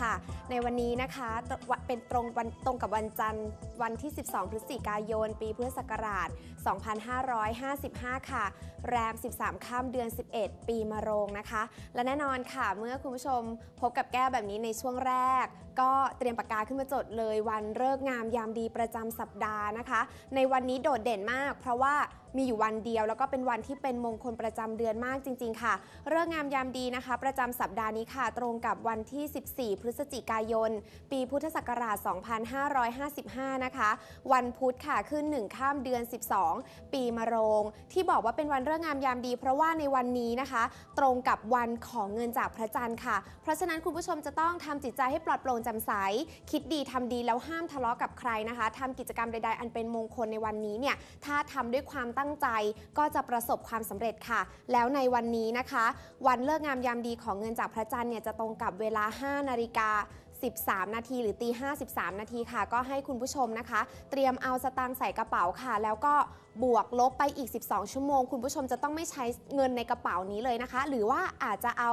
ค่ะ ในวันนี้นะคะตวะเป็นตรงวันตรงกับวันจันทร์วันที่ 12 พฤศจิกายน ปีพุทธศักราช 2555 ค่ะ แรม 13 ข้ามเดือน 11 ปีมะโรงนะคะ และแน่นอนค่ะ เมื่อคุณผู้ชมพบกับแก้วแบบนี้ในช่วงแรก ก็เตรียมปากกาขึ้นมาจดเลยวันเลิกงามยามดีประจำสัปดาห์นะคะ ในวันนี้โดดเด่นมาก เพราะว่ามีอยู่วันเดียวแล้วก็เป็นวันที่เป็นมงคลประจำเดือนมากจริง ๆ ค่ะเลิกษ์งามยามดีนะคะ ประจำสัปดาห์นี้ค่ะ ตรงกับวันที่ 14 พฤศจิกายน ปีพุทธศักราช 2555 นะคะ วันพุธค่ะขึ้น 1 ข้ามเดือน 12 ปีมะโรง ที่บอกว่าเป็นวันเลิกษ์งามยามดี เพราะว่าในวันนี้นะคะ ตรงกับวันของเงินจากพระจันทร์ค่ะ เพราะฉะนั้นคุณผู้ชมจะต้องทำจิตใจให้ปลอดโปร่งจ่มใส คิดดีทำดีแล้วห้ามทะเลาะกับใครนะคะทำกิจกรรมใดๆ อันเป็นมงคลในวันนี้เนี่ยถ้าทำด้วยความตั้งใจก็จะประสบความสำเร็จค่ะ แล้วในวันนี้นะคะ วันเลิกงามยามดีของเงินจากพระจันทร์เนี่ยจะตรงกับเวลา 5 นาฬิกา 13 นาทีหรือตี5 13นาทีค่ะ ก็ให้คุณผู้ชมนะคะ เตรียมเอาสตางค์ใส่กระเป๋าค่ะ แล้วก็บวกลบไปอีก 12 ชั่วโมง คุณผู้ชมจะต้องไม่ใช้เงินในกระเป๋านี้เลยนะคะ หรือว่าอาจจะเอา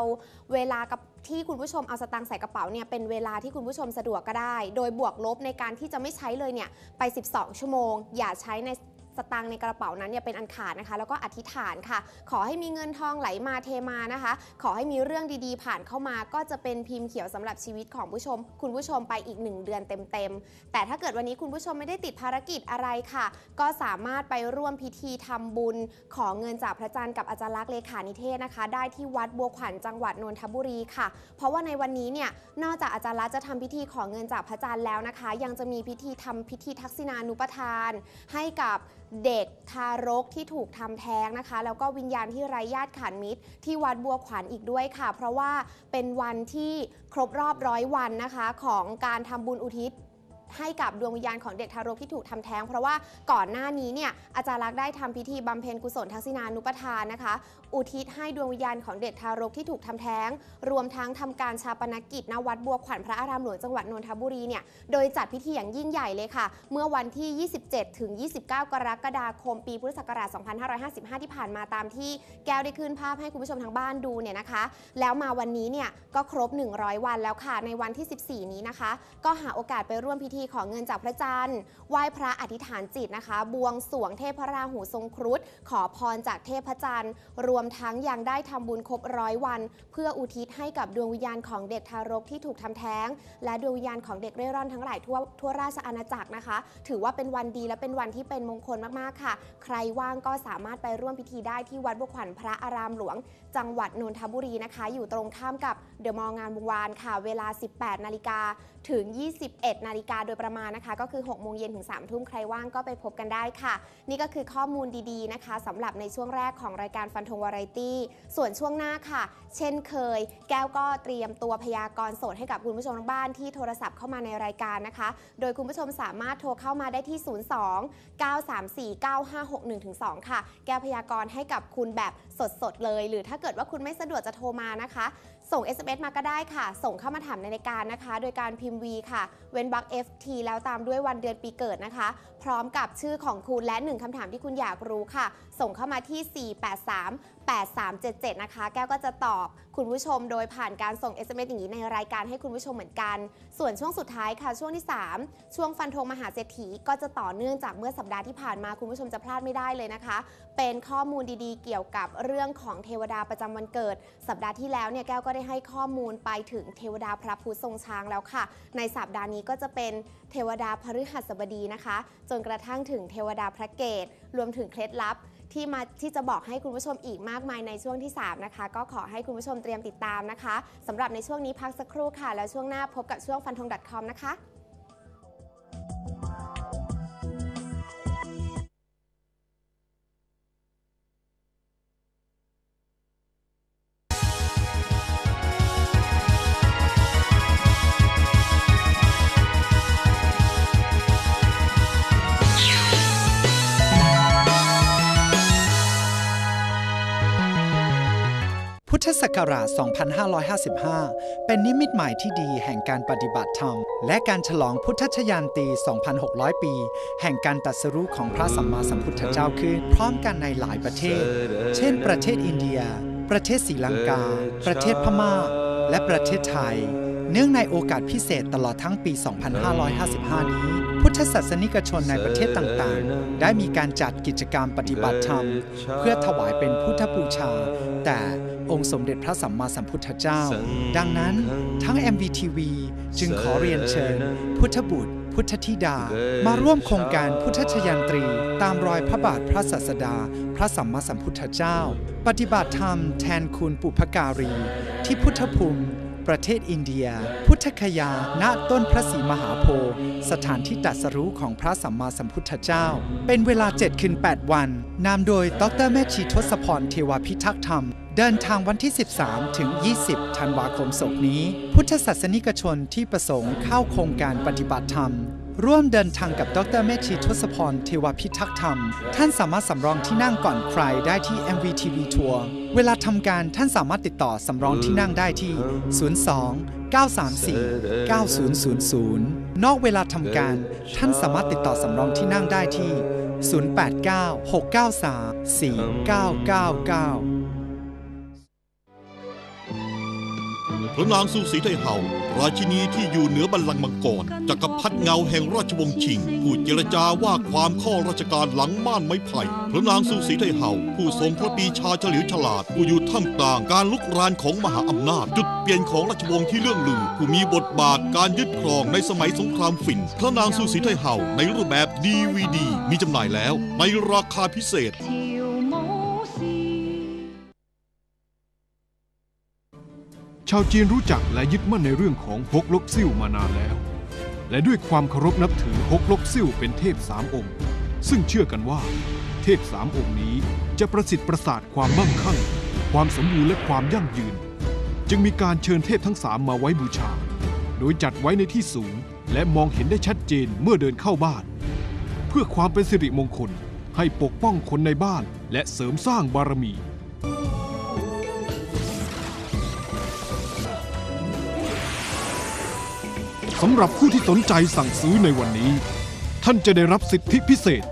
เวลากับที่คุณผู้ชมเอาสตางค์ใส่กระเป๋าเนี่ยเป็นเวลาที่คุณผู้ชมสะดวกก็ได้ โดยบวกลบในการที่จะไม่ใช้เลยเนี่ยไป 12 ชั่วโมง อย่าใช้ใน สตางค์ในกระเป๋านั้นเนี่ยเป็นอันขาดนะคะ แล้วก็อธิษฐานค่ะ ขอให้มีเงินทองไหลมาเทมานะคะ ขอให้มีเรื่องดีๆ ผ่านเข้ามาก็จะเป็นพิมพ์เขียวสำหรับชีวิตของผู้ชม คุณผู้ชมไปอีก 1 เดือนเต็มๆ แต่ถ้าเกิดวันนี้คุณผู้ชมไม่ได้ติดภารกิจอะไรค่ะ ก็สามารถไปร่วมพิธีทำบุญ ขอเงินจากพระจันทร์กับอาจารย์ลักษ์เลขานิเทศนะคะ ได้ที่วัดบัวขวัญจังหวัดนนทบุรีค่ะ เพราะว่าในวันนี้เนี่ยนอกจากอาจารย์ลักษ์จะทำพิธีขอเงินจากพระจันทร์แล้วนะคะ ยังจะมีพิธีทำพิธีทักษิณานุปทาน ให้กับ เด็กทารกที่ถูกทำแท้งนะคะ แล้วก็วิญญาณที่ไร้ญาติขานมิตร ที่วัดบัวขวัญอีกด้วยค่ะ เพราะว่าเป็นวันที่ครบรอบร้อยวันนะคะ ของการทำบุญอุทิศให้กับดวงวิญญาณของเด็กทารกที่ถูกทำแท้ง เพราะว่าก่อนหน้านี้เนี่ยอาจารย์ลักษ์ได้ทำพิธีบำเพ็ญกุศลทักษิณานุปทานนะคะ อุทิศให้ดวงวิญญาณของเด็กทารกที่ถูกทำแท้ง รวมทั้งทำการชาปนกิจณวัดบัวขวัญพระอารามหลวงจังหวัดนนทบุรีเนี่ยโดยจัดพิธีอย่างยิ่งใหญ่เลยค่ะ เมื่อวันที่ 27 ถึง 29 กรกฎาคม ปีพุทธศักราช 2555 ที่ผ่านมาตามที่แก้วได้ขึ้นภาพให้คุณผู้ชมทางบ้านดูเนี่ยนะคะ แล้วมาวันนี้เนี่ยก็ครบ 100 วันแล้วค่ะในวันที่ 14 นี้นะคะ ก็หาโอกาสไปร่วมพิธีขอเงินจากพระจันทร์ไหว้พระอธิษฐานจิตนะคะ บวงสวงเทพพระราหูทรงครุฑขอพรจากเทพจันทร์รวมทั้งยังได้ทำบุญครบร้อยวัน เพื่ออุทิศให้กับดวงวิญญาณของเด็กทารกที่ถูกทำแท้ง และดวงวิญญาณของเด็กเร่ร่อนทั้งหลายทั่วทั่วราชอาณาจักรนะคะ ถือว่าเป็นวันดีและเป็นวันที่เป็นมงคลมากๆค่ะ ใครว่างก็สามารถไปร่วมพิธีได้ที่วัดบุขวัญพระอารามหลวง จังหวัดนนทบุรีนะคะ อยู่ตรงข้ามกับเดอะมอลล์งานวงวานค่ะ เวลา 18 นาฬิกาถึง 21 นาฬิกาโดยประมาณนะคะ ก็คือ 6 โมงเย็นถึง 3 ทุ่มใครว่างก็ไปพบกันได้ค่ะ นี่ก็คือข้อมูลดีๆนะคะสำหรับในช่วงแรกของรายการฟันธงวาไรตี้ ส่วนช่วงหน้าค่ะ เช่นเคย แก้วก็เตรียมตัวพยากรณ์สดให้กับคุณผู้ชมทางบ้านที่โทรศัพท์เข้ามาในรายการนะคะ โดยคุณผู้ชมสามารถโทรเข้ามาได้ที่ 02 934 9561 2 ค่ะ แก้วพยากรณ์ให้กับคุณแบบสดๆเลย หรือถ้าเกิดว่าคุณไม่สะดวกจะโทรมานะคะ ส่ง SMS มาก็ได้ค่ะ ส่งเข้ามาถามในรายการนะคะ โดยการพิมพ์ V ค่ะ เว้นวรรค FT แล้วตามด้วยวันเดือนปีเกิดนะคะ พร้อมกับชื่อของคุณและหนึ่งคำถามที่คุณอยากรู้ค่ะ ส่งเข้ามาที่ 483 8377 นะคะ แก้วก็จะตอบคุณผู้ชมโดยผ่านการส่ง SMS อย่างนี้ในรายการให้คุณผู้ชมเหมือนกัน ส่วนช่วงสุดท้ายค่ะ ช่วงที่ 3 ช่วงฟันธงมหาเศรษฐีก็จะต่อเนื่องจากเมื่อสัปดาห์ที่ผ่านมาคุณผู้ชมจะพลาดไม่ได้เลยนะคะ เป็นข้อมูลดีๆ เกี่ยวกับเรื่องของเทวดาประจำวันเกิด สัปดาห์ที่แล้วเนี่ยแก้วก็ได้ให้ข้อมูลไปถึงเทวดาพระพุทธทรงช้างแล้วค่ะ ในสัปดาห์นี้ก็จะเป็นเทวดาพฤหัสบดีนะคะ จนกระทั่งถึงเทวดาพระเกตรวมถึงเคล็ดลับ ที่มาที่จะบอกให้คุณผู้ชมอีกมากมายในช่วงที่ 3 นะคะ ก็ขอให้คุณผู้ชมเตรียมติดตามนะคะสำหรับในช่วงนี้พักสักครู่ค่ะ แล้วช่วงหน้าพบกับช่วงฟันธง .com นะคะ ศักราช 2555 เป็นนิมิตหมายที่ดีแห่งการปฏิบัติธรรม และการฉลองพุทธชยานตี 2,600 ปี แห่งการตรัสรู้ของพระสัมมาสัมพุทธเจ้าขึ้น พร้อมกันในหลายประเทศ เช่น ประเทศอินเดีย ประเทศศรีลังกา ประเทศพม่า และประเทศไทย เนื่องในโอกาสพิเศษตลอดทั้งปี 2555 นี้พุทธศาสนิกชนในประเทศต่างๆ ได้มีการจัดกิจกรรมปฏิบัติธรรม เพื่อถวายเป็นพุทธบูชา แต่ องค์สมเด็จพระสัมมาสัมพุทธเจ้า ดังนั้นทั้ง MVTV จึงขอเรียนเชิญ พุทธบุตร พุทธธิดา มาร่วมโครงการพุทธชยันตรี ตามรอยพระบาทพระศาสดา พระสัมมาสัมพุทธเจ้า ปฏิบัติธรรมแทนคุณปุพการี ที่พุทธภูมิ ประเทศอินเดีย พุทธคยา ณ ต้นพระศรีมหาโพธิ์สถานที่ตรัสรู้ของพระสัมมาสัมพุทธเจ้า เป็นเวลา 7 คืน 8 วันนำโดยดรแม่ชีทศพรเทวพิทักษ์ธรรม เดินทางวันที่ 13 ถึง 20 ธันวาคมศกนี้ พุทธศาสนิกชนที่ประสงค์เข้าโครงการปฏิบัติธรรม ร่วมเดินทางกับดรเมชีทศพร เทวพิทักษ์ธรรม ท่านสามารถสำรองที่นั่งก่อนใครได้ที่ MVTV ทัวร์ เวลาทำการท่านสามารถติดต่อสำรองที่นั่งได้ที่ 02 934 9000 นอกเวลาทำการท่านสามารถติดต่อสำรองที่นั่งได้ที่ 089 693 4999 พระนางสุสีไทเห่าราชินีที่อยู่เหนือบัลลังก์มังกรจักรพรรดิเงาแห่งราชวงศ์ชิง ผู้เจรจาว่าความข้อราชการหลังม่านไม้ไผ่พระนางสุสีไทเห่าผู้ทรงพระปีชาเฉลียวฉลาด ผู้อยู่ท่ามกลางการลุกรานของมหาอำนาจ จุดเปลี่ยนของราชวงศ์ที่เลื่องลือ ผู้มีบทบาทการยึดครองในสมัยสงครามฝิ่น พระนางสุสีไทเห่าในรูปแบบดีวีดีมีจำหน่ายแล้วในราคาพิเศษาวจีนรู้จักและยึดมั่นในเรื่องของฮกลกซิ่วมานานแล้ว และด้วยความเคารพนับถือฮกลกซิ่วเป็นเทพสามองค์ ซึ่งเชื่อกันว่า เทพสามองค์นี้จะประสิทธิ์ประสาทความมั่งคั่ง ความสมบูรณ์และความยั่งยืน จึงมีการเชิญเทพทั้งสามมาไว้บูชา โดยจัดไว้ในที่สูง และมองเห็นได้ชัดเจนเมื่อเดินเข้าบ้าน เพื่อความเป็นสิริมงคลให้ปกป้องคนในบ้านและเสริมสร้างบารมี สำหรับผู้ที่สนใจสั่งซื้อในวันนี้ ท่านจะได้รับสิทธิพิเศษ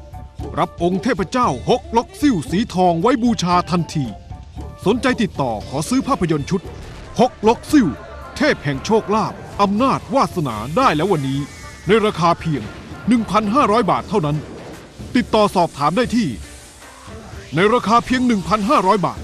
รับองค์เทพเจ้าฮกล็อกซิ่วสีทองไว้บูชาทันที สนใจติดต่อขอซื้อภาพยนตร์ชุดฮกล็อกซิ่วเทพแห่งโชคลาภอำนาจวาสนาได้แล้ววันนี้ ในราคาเพียง 1,500 บาทเท่านั้น ติดต่อสอบถามได้ที่ ในราคาเพียง 1,500 บาท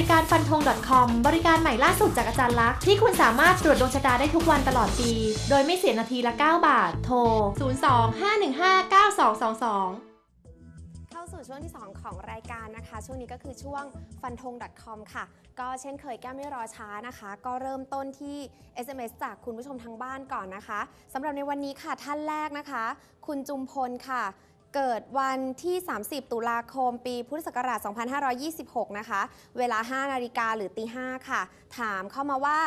ริการฟันธง .com บริการใหม่ล่าสุดจากอาจารย์ลักษ์ที่คุณสามารถตรวจดวงชะตาได้ทุกวันตลอดปี โดยไม่เสียนาทีละ 9 บาท โทร 02-515-9222เข้าสู่ช่วงที่ 2 ของรายการนะคะ ช่วงนี้ก็คือช่วงฟันธง .com ค่ะ ก็เช่นเคยแก้ไม่รอช้านะคะ ก็เริ่มต้นที่ SMS จากคุณผู้ชมทางบ้านก่อนนะคะสำหรับในวันนี้ค่ะท่านแรกนะคะ คุณจุมพลค่ะ เกิดวันที่ 30 ตุลาคม ปีพุทธศักราช 2526 นะคะ เวลา 5 นาฬิกาหรือตี 5 ค่ะ ถามเข้ามาว่า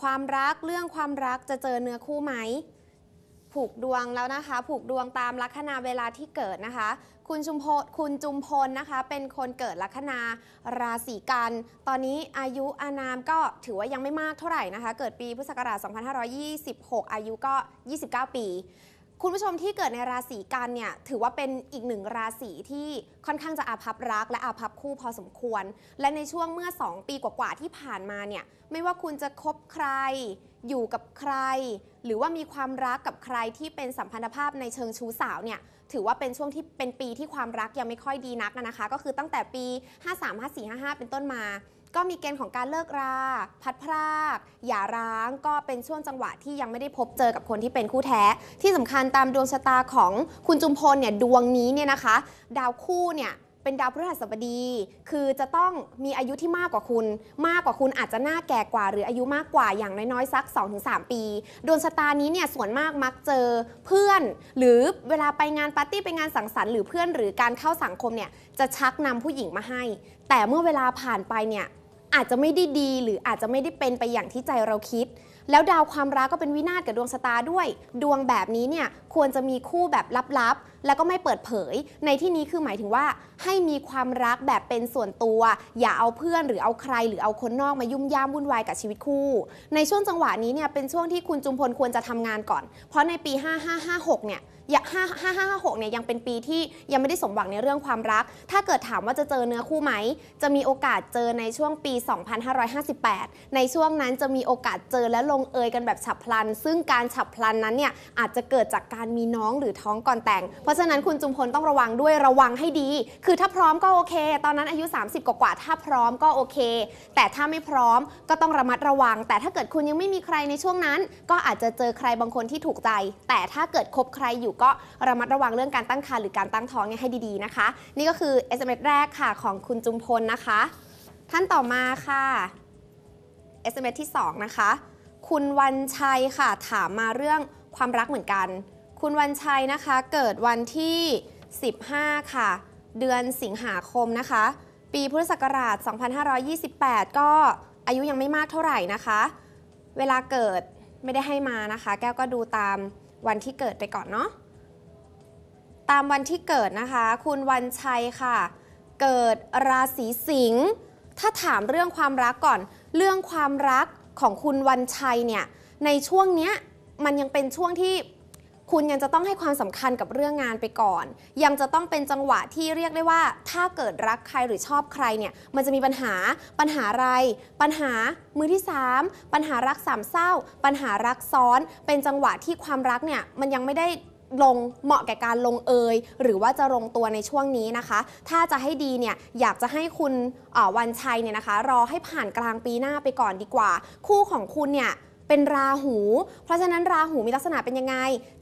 ความรักเรื่องความรักจะเจอเนื้อคู่ไหม ผูกดวงแล้วนะคะ ผูกดวงตามลัคนาเวลาที่เกิดนะคะ คุณชุมพลคุณจุมพลนะคะ เป็นคนเกิดลัคนาราศีกัน ตอนนี้อายุอานามก็ถือว่ายังไม่มากเท่าไหร่นะคะ เกิดปีพุทธศักราช 2526 อายุก็ 29 ปี คุณผู้ชมที่เกิดในราศีกันเนี่ยถือว่าเป็นอีกหนึ่งราศีที่ค่อนข้างจะอาภัพรัก และอาภัพคู่พอสมควร และในช่วงเมื่อ 2 ปีกว่าๆที่ผ่านมาเนี่ยไม่ว่าคุณจะคบใคร อยู่กับใคร หรือว่ามีความรักกับใครที่เป็นสัมพันธภาพในเชิงชู้สาวเนี่ยถือว่าเป็นช่วงที่เป็นปีที่ความรักยังไม่ค่อยดีนักนะคะ ก็คือตั้งแต่ปี 53 54 55 เป็นต้นมา ก็มีเกณฑ์ของการเลิกรา พัดพรากหย่าร้างก็เป็นช่วงจังหวะที่ยังไม่ได้พบเจอกับคนที่เป็นคู่แท้ ที่สำคัญตามดวงชะตาของคุณจุมพลเนี่ยดวงนี้เนี่ยนะคะ ดาวคู่เนี่ย เป็นดาวพฤหัสบดี คือจะต้องมีอายุที่มากกว่าคุณ มากกว่าคุณอาจจะหน้าแก่กว่า หรืออายุมากกว่าอย่างน้อยๆสัก 2-3 ปีดวงชะตานี้เนี่ยส่วนมากมักเจอเพื่อน หรือเวลาไปงานปาร์ตี้ไปงานสังสรรค์หรือเพื่อนหรือการเข้าสังคมเนี่ยจะชักนำผู้หญิงมาให้ แต่เมื่อเวลาผ่านไปเนี่ยอาจจะไม่ได้ดีหรืออาจจะไม่ได้เป็นไปอย่างที่ใจเราคิด แล้วดาวความรักก็เป็นวินาศกับดวงชะตาด้วย ดวงแบบนี้เนี่ยควรจะมีคู่แบบลับๆ แล้วก็ไม่เปิดเผย ในที่นี้คือหมายถึงว่า ให้มีความรักแบบเป็นส่วนตัว อย่าเอาเพื่อนหรือเอาใครหรือเอาคนนอกมายุ่มย่ามวุ่นวายกับชีวิตคู่ ในช่วงจังหวะนี้เนี่ยเป็นช่วงที่คุณจุมพลควรจะทำงานก่อน เพราะในปี 5556เนี่ย อย่า5556เนี่ยยังเป็นปีที่ยังไม่ได้สมหวังในเรื่องความรัก ถ้าเกิดถามว่าจะเจอเนื้อคู่ไหม จะมีโอกาสเจอในช่วงปี 2558 ในช่วงนั้นจะมีโอกาสเจอและลงเอยกันแบบฉับพลัน ซึ่งการฉับพลันนั้นเนี่ยอาจจะเกิดจากการมีน้องหรือท้องก่อนแต่ง เพราะฉะนั้นคุณจุมพลต้องระวังด้วยระวังให้ดี คือถ้าพร้อมก็โอเค ตอนนั้นอายุ 30 กว่าถ้าพร้อมก็โอเค แต่ถ้าไม่พร้อมก็ต้องระมัดระวัง แต่ถ้าเกิดคุณยังไม่มีใครในช่วงนั้น ก็อาจจะเจอใครบางคนที่ถูกใจ แต่ถ้าเกิดคบใครอยู่ก็ระมัดระวังเรื่องการตั้งครรภ์หรือการตั้งท้องเนี่ยให้ดีๆนะคะ นี่ก็คือ SMS แรกค่ะของคุณจุมพลนะคะ ท่านต่อมาค่ะ SMS ที่ 2 นะคะ คุณวันชัยค่ะถามมาเรื่องความรักเหมือนกัน คุณวันชัยนะคะเกิดวันที่ 15 ค่ะ เดือนสิงหาคมนะคะ ปีพุทธศักราช 2528 ก็อายุยังไม่มากเท่าไหร่นะคะ เวลาเกิดไม่ได้ให้มานะคะ แก้วก็ดูตามวันที่เกิดไปก่อนเนาะ ตามวันที่เกิดนะคะ คุณวันชัยค่ะ เกิดราศีสิงห์ถ้าถามเรื่องความรักก่อน เรื่องความรักของคุณวันชัยเนี่ยในช่วงเนี้ยมันยังเป็นช่วงที่คุณยังจะต้องให้ความสำคัญกับเรื่องงานไปก่อน ยังจะต้องเป็นจังหวะที่เรียกได้ว่า ถ้าเกิดรักใครหรือชอบใครเนี่ย มันจะมีปัญหา ปัญหาอะไร ปัญหามือที่ 3 ปัญหารักสามเศร้า ปัญหารักซ้อน เป็นจังหวะที่ความรักเนี่ยมันยังไม่ได้ ลงเหมาะแก่การลงเอย หรือว่าจะลงตัวในช่วงนี้นะคะ ถ้าจะให้ดีเนี่ยอยากจะให้คุณวันชัยเนี่ยนะคะ รอให้ผ่านกลางปีหน้าไปก่อนดีกว่า คู่ของคุณเนี่ยเป็นราหู เพราะฉะนั้นราหูมีลักษณะเป็นยังไง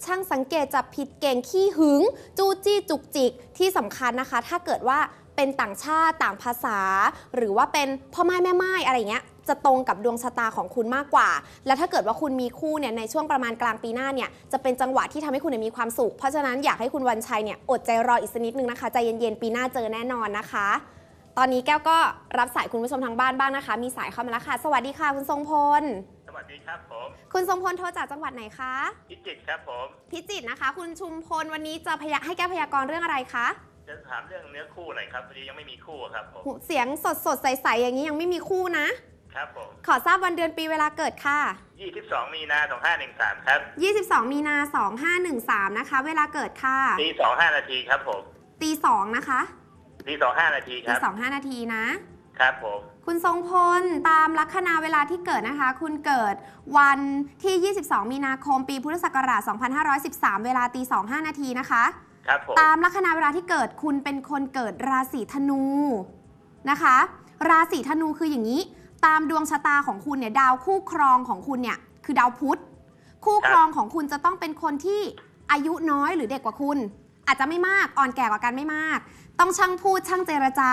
ช่างสังเกตจับผิดเก่งขี้หึง จู้จี้จุกจิกที่สำคัญนะคะ ถ้าเกิดว่าเป็นต่างชาติต่างภาษา หรือว่าเป็นพ่อไม้แม่ไม้อะไรเงี้ย จะตรงกับดวงชะตาของคุณมากกว่า แล้วถ้าเกิดว่าคุณมีคู่เนี่ยในช่วงประมาณกลางปีหน้าเนี่ยจะเป็นจังหวะที่ทำให้คุณเนยมีความสุข เพราะฉะนั้นอยากให้คุณวันชัยเนี่ยอดใจรออีกสักนิดนึงนะคะใจเย็นๆปีหน้าเจอแน่นอนนะคะ ตอนนี้แก้วก็รับสายคุณผู้ชมทางบ้านบ้างนะคะ มีสายเข้ามาแล้วค่ะ สวัสดีค่ะ คุณทรงพล สวัสดีครับผม คุณทรงพลโทรจากจังหวัดไหนคะพิจิตรครับผมพิจิตรนะคะ คุณชุมพลวันนี้จะพยาให้แก้วพยากรณ์เรื่องอะไรคะจะถามเรื่องเนื้อคู่หน่อยครับพอดียังไม่มีคู่ครับผมหูเสียงสดสดๆใสๆอย่างนี้ยังไม่มีคู่นะ ครับผม ขอทราบวันเดือนปีเวลาเกิดค่ะ 22 มีนา 2513 ครับ 22 มีนา 2513 นะคะ เวลาเกิดค่ะตี25 นาทีครับผมตีสองนะคะตี25 นาทีคตีรับสองห้านาทีนะ ครับผม คุณทรงพลตามลัคนาเวลาที่เกิดนะคะ คุณเกิดวันที่ 22 มีนาคม ปีพุทธศักราช 2513 เวลาตี2 5 นาทีนะคะ ครับผม ตามลัคนาเวลาที่เกิดคุณเป็นคนเกิดราศีธนูนะคะ ราศีธนูคืออย่างนี้ ตามดวงชะตาของคุณเนี่ยดาวคู่ครองของคุณเนี่ยคือดาวพุธ คู่ครองของคุณจะต้องเป็นคนที่อายุน้อยหรือเด็กกว่าคุณ อาจจะไม่มากอ่อนแก่กว่ากันไม่มาก ต้องช่างพูดช่างเจรจา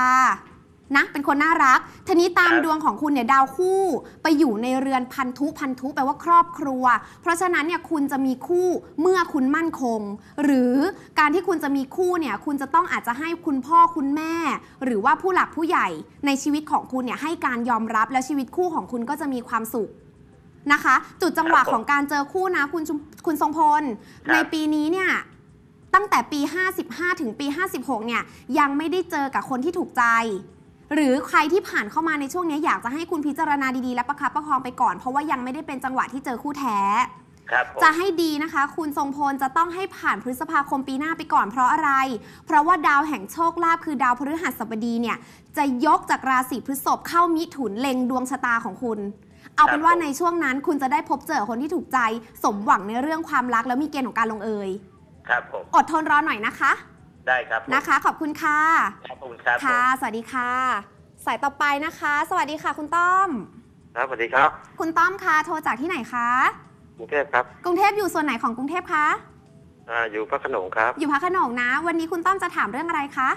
นะเป็นคนน่ารักทีนี้ตามดวงของคุณเนี่ยดาวคู่ไปอยู่ในเรือนพันธุพันธุแปลว่าครอบครัว เพราะฉะนั้นเนี่ยคุณจะมีคู่เมื่อคุณมั่นคง หรือการที่คุณจะมีคู่เนี่ยคุณจะต้องอาจจะให้คุณพ่อคุณแม่ หรือว่าผู้หลักผู้ใหญ่ในชีวิตของคุณเนี่ยให้การยอมรับและชีวิตคู่ของคุณก็จะมีความสุขนะคะ จุดจังหวะของการเจอคู่นะคุณชุมคุณทรงพล ในปีนี้เนี่ยตั้งแต่ปี 55 ถึงปี 56 เนี่ยยังไม่ได้เจอกับคนที่ถูกใจ หรือใครที่ผ่านเข้ามาในช่วงนี้อยากจะให้คุณพิจารณาดีๆและประคับประคองไปก่อน เพราะว่ายังไม่ได้เป็นจังหวะที่เจอคู่แท้ครับผมจะให้ดีนะคะ คุณทรงพลจะต้องให้ผ่านพฤษภาคมปีหน้าไปก่อนเพราะอะไร เพราะว่าดาวแห่งโชคลาภคือดาวพฤหัสบดีเนี่ย จะยกจากราศีพฤษภเข้ามิถุนเล็งดวงชะตาของคุณ เอาเป็นว่าในช่วงนั้นคุณจะได้พบเจอคนที่ถูกใจ สมหวังในเรื่องความรักแล้วมีเกณฑ์ของการลงเอยครับผมอดทนรอหน่อยนะคะ ได้ครับผมนะคะ ขอบคุณค่ะขอบคุณครับผมค่ะ สวัสดีค่ะ สายต่อไปนะคะ สวัสดีค่ะ คุณต้อม ครับสวัสดีครับ คุณต้อมคะโทรจากที่ไหนคะกรุงเทพครับ กรุงเทพอยู่ส่วนไหนของกรุงเทพคะอ่าอยู่พระโขนงครับ อยู่พระโขนงนะ วันนี้คุณต้อมจะถามเรื่องอะไรคะ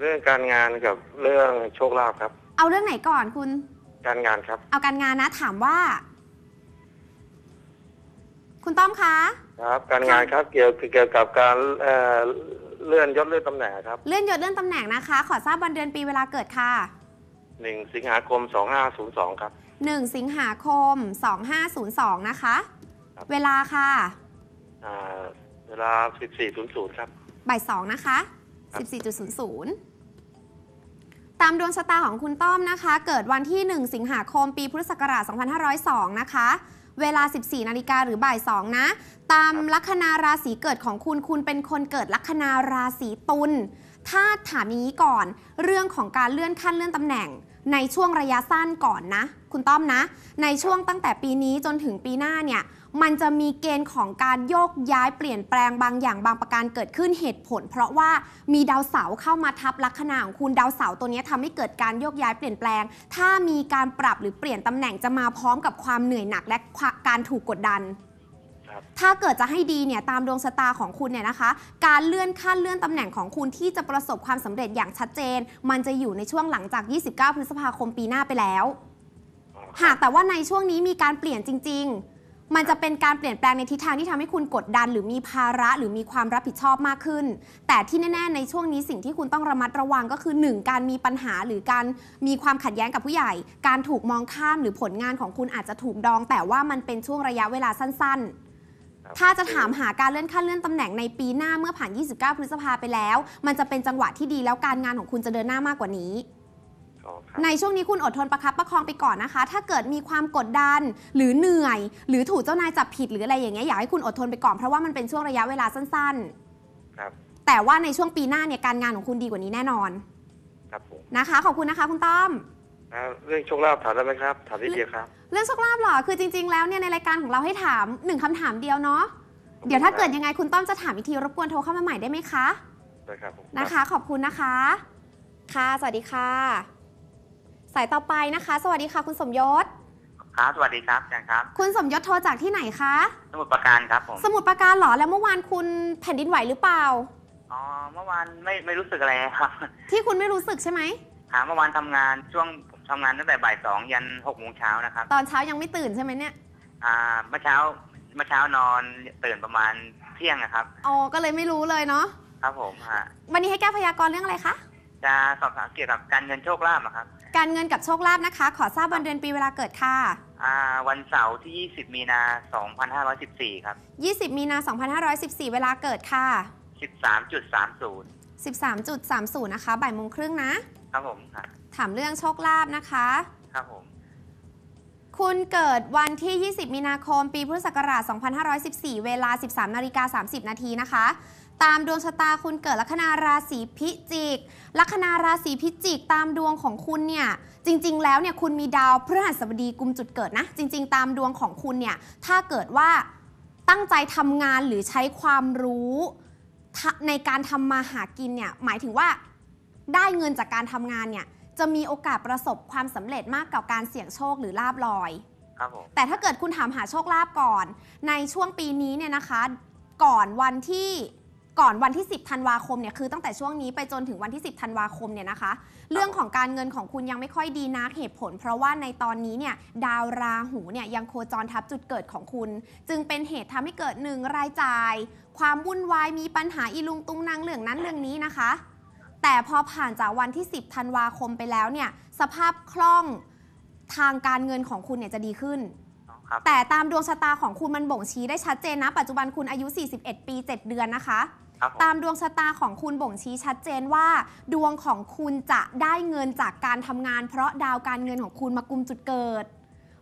เรื่องการงานกับเรื่องโชคลาภครับ เอาเรื่องไหนก่อนคุณ การงานครับ เอาการงานนะถามว่า คุณต้อมคะ ครับ การงานครับเกี่ยวเกี่ยวกับการ เอ่อเลื่อนยศเลื่อนตำแหน่งครับเลื่อนยศเลื่อนตำแหน่งนะคะ ขอทราบวันเดือนปีเวลาเกิดค่ะ หนึ่งสิงหาคมสองห้าศูนย์สองครับ 1 สิงหาคม 2502 นะคะ ครับ เวลาค่ะอ่าเวลาสิบสี่ศูนย์ศูนย์ครับ บ่าย2นะคะ ครับ 14.00 ตามดวงชะตาของคุณต้อมนะคะ เกิดวันที่ 1 สิงหาคมปีพุทธศักราช2502 นะคะ เวลา 14 นาฬิกาหรือบ่าย 2 นะ ตามลัคนาราศีเกิดของคุณ คุณเป็นคนเกิดลัคนาราศีตุล ถ้าถามอย่างนี้ก่อน เรื่องของการเลื่อนขั้นเลื่อนตำแหน่ง ในช่วงระยะสั้นก่อนนะ คุณต้อมนะ ในช่วงตั้งแต่ปีนี้จนถึงปีหน้าเนี่ย มันจะมีเกณฑ์ของการโยกย้ายเปลี่ยนแปลงบางอย่างบางประการเกิดขึ้นเหตุผล เพราะว่ามีดาวเสาร์เข้ามาทับลัคนาของคุณดาวเสาร์ตัวนี้ยทำให้เกิดการโยกย้ายเปลี่ยนแปลง ถ้ามีการปรับหรือเปลี่ยนตำแหน่งจะมาพร้อมกับความเหนื่อยหนักและการถูกกดดันถ้าเกิดจะให้ดีเนี่ยตามดวงชะตาของคุณเนี่ยนะคะ การเลื่อนขั้นเลื่อนตำแหน่งของคุณที่จะประสบความสำเร็จอย่างชัดเจน มันจะอยู่ในช่วงหลังจาก 29 พฤษภาคมปีหน้าไปแล้ว หากแต่ว่าในช่วงนี้มีการเปลี่ยนจริง ๆ มันจะเป็นการเปลี่ยนแปลงในทิศทางที่ทำให้คุณกดดัน หรือมีภาระหรือมีความรับผิดชอบมากขึ้น แต่ที่แน่ ๆ ในช่วงนี้สิ่งที่คุณต้องระมัดระวังก็คือ 1 การมีปัญหาหรือการมีความขัดแย้งกับผู้ใหญ่ การถูกมองข้ามหรือผลงานของคุณอาจจะถูกดอง แต่ว่ามันเป็นช่วงระยะเวลาสั้นๆครับถ้าจะถามหาการเลื่อนขั้นเลื่อนตำแหน่งในปีหน้าเมื่อผ่าน 29 พฤษภาไปแล้ว มันจะเป็นจังหวะที่ดีแล้วการงานของคุณจะเดินหน้ามากกว่านี้อ๋อครับ ในช่วงนี้คุณอดทนประคับประคองไปก่อนนะคะ ถ้าเกิดมีความกดดันหรือเหนื่อย หรือถูกเจ้านายจับผิดหรืออะไรอย่างเงี้ยอยากให้คุณอดทนไปก่อนเพราะว่ามันเป็นช่วงระยะเวลาสั้นครับๆแต่ว่าในช่วงปีหน้าเนี่ยการงานของคุณดีกว่านี้แน่นอน ครับผมนะคะ ขอบคุณนะคะ คุณต้อมอ่าเรื่องโชคลาภถามได้ไหมครับ ถามนิดเดียวครับ เรื่องโชคลาภเหรอคือจริง ๆ แล้วเนี่ยในรายการของเราให้ถามหนึ่งคำถามเดียวเนาะเดี๋ยวถ้าเกิดยังไงคุณต้อมจะถามอีกทีรบกวนโทรเข้ามาใหม่ได้ไหมคะได้ครับผมนะคะ ขอบคุณนะคะ ค่ะ สวัสดีค่ะ สายต่อไปนะคะ สวัสดีค่ะ คุณสมยศ ครับ สวัสดีครับอาจารย์ครับ คุณสมยศโทรจากที่ไหนคะ สมุทรปราการครับผม สมุทรปราการเหรอ แล้วเมื่อวานคุณแผ่นดินไหวหรือเปล่า อ๋อ เมื่อวานไม่ไม่รู้สึกอะไรครับ ที่คุณไม่รู้สึกใช่ไหมหาเมื่อวานทำงานช่วงผมทำงานตั้งแต่บ่ายสองยันหกโมงเช้านะครับ ตอนเช้ายังไม่ตื่นใช่ไหมเนี่ย อ่า เมื่อเช้า เมื่อเช้านอนตื่นประมาณเที่ยงนะครับ อ๋อ ก็เลยไม่รู้เลยเนาะ ครับผมฮะ วันนี้ให้แก้พยากรณ์เรื่องอะไรคะ จะสอบถามเกี่ยวกับการเงินโชคลาภอะครับ การเงินกับโชคลาภนะคะ ขอทราบวันเดือนปีเวลาเกิดค่ะ อ่า วันเสาร์ที่ 20 มีนา 2514 ครับ 20 มีนา 2514 เวลาเกิดค่ะ 13.30 13.30 นะคะ บ่ายโมงครึ่งนะ ครับผมครับ ถามเรื่องโชคลาภนะคะ ครับผม คุณเกิดวันที่ 20 มีนาคม ปีพุทธศักราช 2514 เวลา 13นาฬิกา30 นาทีนะคะ ตามดวงชะตาคุณเกิดลัคนาราศีพิจิก ลัคนาราศีพิจิกตามดวงของคุณเนี่ยจริง ๆ แล้วเนี่ยคุณมีดาวพฤหัสบดีกุมจุดเกิดนะ จริง ๆ ตามดวงของคุณเนี่ยถ้าเกิดว่าตั้งใจทำงานหรือใช้ความรู้ทะในการทำมาหากินเนี่ยหมายถึงว่าได้เงินจากการทำงานเนี่ยจะมีโอกาสประสบความสำเร็จมากกับการเสี่ยงโชคหรือลาบลอยครับผมแต่ถ้าเกิดคุณถามหาโชคลาภก่อน ในช่วงปีนี้เนี่ยนะคะ ก่อนวันที่ ก่อนวันที่ 10ธันวาคมเนี่ยคือตั้งแต่ช่วงนี้ไปจนถึงวันที่ 10ธันวาคมเนี่ยนะคะ เรื่องของการเงินของคุณยังไม่ค่อยดีนักเหตุผล เพราะว่าในตอนนี้เนี่ยดาวราหูเนี่ยยังโคจรทับจุดเกิดของคุณ จึงเป็นเหตุทำให้เกิดหนึ่งรายจ่าย ความวุ่นวายมีปัญหาอีลุงตุงนางเรื่องนั้นเรื่องนี้นะคะ แต่พอผ่านจากวันที่ 10ธันวาคมไปแล้วเนี่ยสภาพคล่องทางการเงินของคุณเนี่ยจะดีขึ้นอ๋อครับแต่ตามดวงชะตาของคุณมันบ่งชี้ได้ชัดเจนนะ ปัจจุบันคุณอายุ 41 ปี 7 เดือนนะคะ ครับผม ตามดวงชะตาของคุณบ่งชี้ชัดเจนว่า ดวงของคุณจะได้เงินจากการทำงาน เพราะดาวการเงินของคุณมากุมจุดเกิด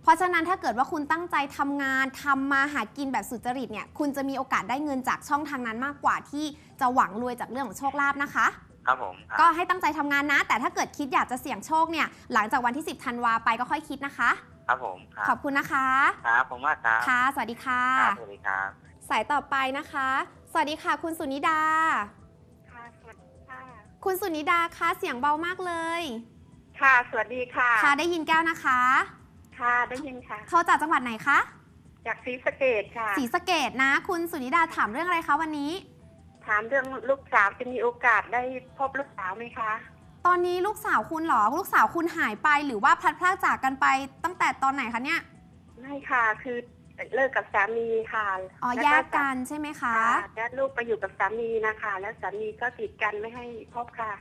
เพราะฉะนั้นถ้าเกิดว่าคุณตั้งใจทำงานทำมาหากินแบบสุจริตเนี่ยคุณจะมีโอกาสได้เงินจากช่องทางนั้นมากกว่าที่จะหวังรวยจากเรื่องของโชคลาภนะคะ ครับผมครับก็ให้ตั้งใจทำงานนะ แต่ถ้าเกิดคิดอยากจะเสี่ยงโชคเนี่ยหลังจากวันที่ 10ธันวาไปก็ค่อยคิดนะคะ ครับผมครัขอบบคุณนะคะ ครับผมว่าครับค่ะสวัสดีค่ะ ครับสวัสดีครับ สายต่อไปนะคะ สวัสดีค่ะ คุณสุนิดา ค่ะสวัสดีค่ะ คุณสุนิดาคะเสียงเบามากเลย ค่ะ สวัสดีค่ะ ค่ะได้ยินแก้วนะคะ ค่ะได้ยินค่ะโทรจากจังหวัดไหนคะ จากศรีสะเกดค่ะ ศรีสะเกดนะ คุณสุนิดาถามเรื่องอะไรคะวันนี้ ถามเรื่องลูกสาวจะมีโอกาสได้พบลูกสาวไหมคะ ตอนนี้ลูกสาวคุณเหรอ ลูกสาวคุณหายไปหรือว่าพลัดพรากจากกันไปตั้งแต่ตอนไหนคะเนี่ย ไม่ค่ะ คือ เลิกกับสามีค่ะอ๋อล้วแยกกันใช่ไหมคะค่ะแล้วลูกไปอยู่กับสามีนะคะ แล้วสามีก็ติดกันไม่ให้พบค่ะ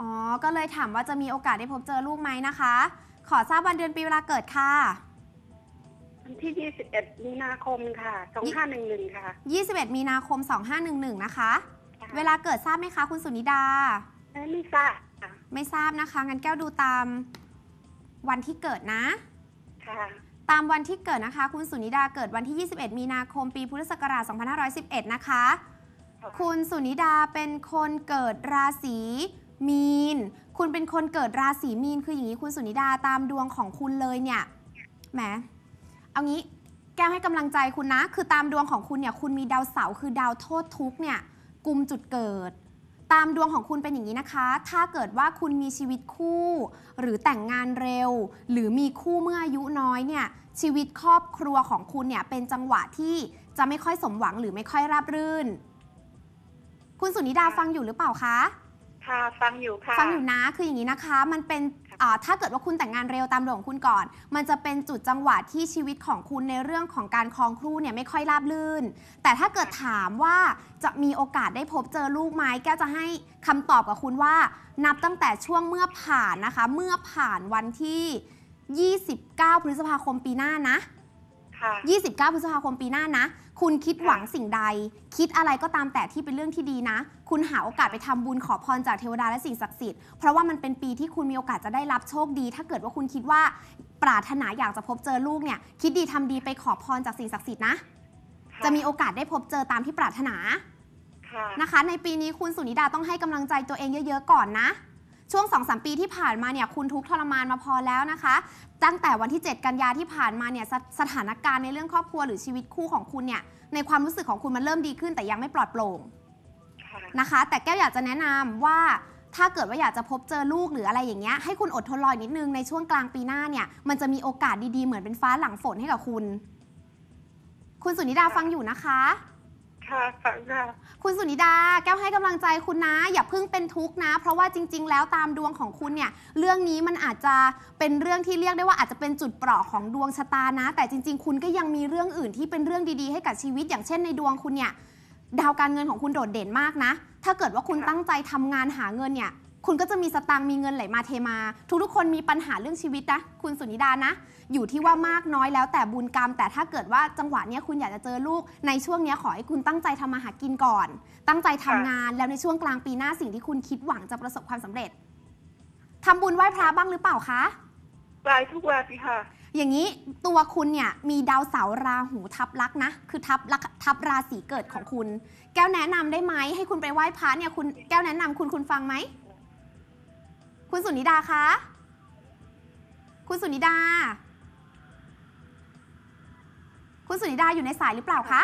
อ๋อ ก็เลยถามว่าจะมีโอกาสได้พบเจอลูกไหมนะคะ ขอทราบวันเดือนปีเวลาเกิดค่ะวันที่ 21 มีนาคมค่ะ 2511 ค่ะ 21 มีนาคม 2511 นะคะค่ะเวลาเกิดทราบไหมคะ คุณสุนิดาเอ้ยไม่ทราบค่ะไม่ทราบนะคะ งั้นแก้วดูตามวันที่เกิดนะ ค่ะ ตามวันที่เกิดนะคะ คุณสุนิดาเกิดวันที่ 21 มีนาคมปีพุทธศักราช 2511 นะคะ คุณสุนิดาเป็นคนเกิดราศีมีน คุณเป็นคนเกิดราศีมีน คืออย่างนี้คุณสุนิดาตามดวงของคุณเลยเนี่ยแหมเอางี้แก้วให้กำลังใจคุณนะ คือตามดวงของคุณเนี่ยคุณมีดาวเสาร์คือดาวโทษทุกเนี่ยกุมจุดเกิด ตามดวงของคุณเป็นอย่างนี้นะคะ ถ้าเกิดว่าคุณมีชีวิตคู่ หรือแต่งงานเร็ว หรือมีคู่เมื่ออายุน้อยเนี่ย ชีวิตครอบครัวของคุณเนี่ยเป็นจังหวะที่จะไม่ค่อยสมหวังหรือไม่ค่อยราบรื่น คุณสุนิดาฟังอยู่หรือเปล่าคะ ค่ะ ฟังอยู่ค่ะ ฟังอยู่นะ คืออย่างนี้นะคะ มันเป็นอ่า ถ้าเกิดว่าคุณแต่งงานเร็วตามดวงของคุณก่อน มันจะเป็นจุดจังหวะที่ชีวิตของคุณในเรื่องของการครองครูเนี่ยไม่ค่อยราบรื่น แต่ถ้าเกิดถามว่าจะมีโอกาสได้พบเจอลูกไหมแก้วจะให้คำตอบกับคุณว่า นับตั้งแต่ช่วงเมื่อผ่านนะคะ เมื่อผ่านวันที่ 29 พฤษภาคมปีหน้านะค่ะ29 พฤษภาคมปีหน้านะ คุณคิดหวังสิ่งใด คิดอะไรก็ตามแต่ที่เป็นเรื่องที่ดีนะ คุณหาโอกาสไปทำบุญขอพรจากเทวดาและสิ่งศักดิ์สิทธิ์เพราะว่ามันเป็นปีที่คุณมีโอกาสจะได้รับโชคดี ถ้าเกิดว่าคุณคิดว่าปรารถนาอยากจะพบเจอลูกเนี่ย คิดดีทำดีไปขอพรจากสิ่งศักดิ์สิทธิ์นะค่ะจะมีโอกาสได้พบเจอตามที่ปรารถนาค่ะนะคะ ในปีนี้คุณสุนิดาต้องให้กำลังใจตัวเองเยอะ ๆ ก่อนนะ ช่วง2อสปีที่ผ่านมาเนี่ยคุณทุกข์ทรมานมาพอแล้วนะคะ ตั้งแต่วันที่ 7 กันยาที่ผ่านมาเนี่ยสสถานการณ์ในเรื่องครอบครัวหรือชีวิตคู่ของคุณเนี่ยในความรู้สึกของคุณมันเริ่มดีขึ้นแต่ยังไม่ปลอดโปร่งค่ะนะคะ แต่แก้วอยากจะแนะนำว่าถ้าเกิดว่าอยากจะพบเจอลูกหรืออะไรอย่างเงี้ยให้คุณอดทนรออีกนิดนึงในช่วงกลางปีหน้าเนี่ยมันจะมีโอกาสดีๆเหมือนเป็นฟ้าหลังฝนให้กับคุณ คุณสุนิดาฟังอยู่นะคะ ค่ะฟังค่ะ คุณสุนิดา แก้วให้กำลังใจคุณนะ อย่าเพิ่งเป็นทุกข์นะ เพราะว่าจริง ๆ แล้วตามดวงของคุณเนี่ย เรื่องนี้มันอาจจะเป็นเรื่องที่เรียกได้ว่าอาจจะเป็นจุดเปราะของดวงชะตานะ แต่จริง ๆ คุณก็ยังมีเรื่องอื่นที่เป็นเรื่องดีๆ ให้กับชีวิต อย่างเช่นในดวงคุณเนี่ย ดาวการเงินของคุณโดดเด่นมากนะ ถ้าเกิดว่าคุณค่ะตั้งใจทำงานหาเงินเนี่ย คุณก็จะมีสตางค์มีเงินไหลมาเทมา ทุกๆคนมีปัญหาเรื่องชีวิตนะคุณสุนิดานะ อยู่ที่ว่ามากน้อยแล้วแต่บุญกรรม แต่ถ้าเกิดว่าจังหวะเนี้ยคุณอยากจะเจอลูกในช่วงเนี้ยขอให้คุณตั้งใจทำมาหากินก่อน ตั้งใจทำงานแล้วในช่วงกลางปีหน้าสิ่งที่คุณคิดหวังจะประสบความสำเร็จทำบุญไหว้พระบ้างหรือเปล่าคะไปทุกวันค่ะ อย่างนี้ตัวคุณเนี่ยมีดาวเสาร์ราหูทับลักษณ์นะ คือทับลักทับราศีเกิดของคุณ แก้วแนะนำได้ไหมให้คุณไปไหว้พระเนี่ยคุณแก้วแนะนำคุณคุณฟังไหม คุณสุนิดาคะ คุณสุนิดา คุณสุนิดาอยู่ในสายหรือเปล่าคะ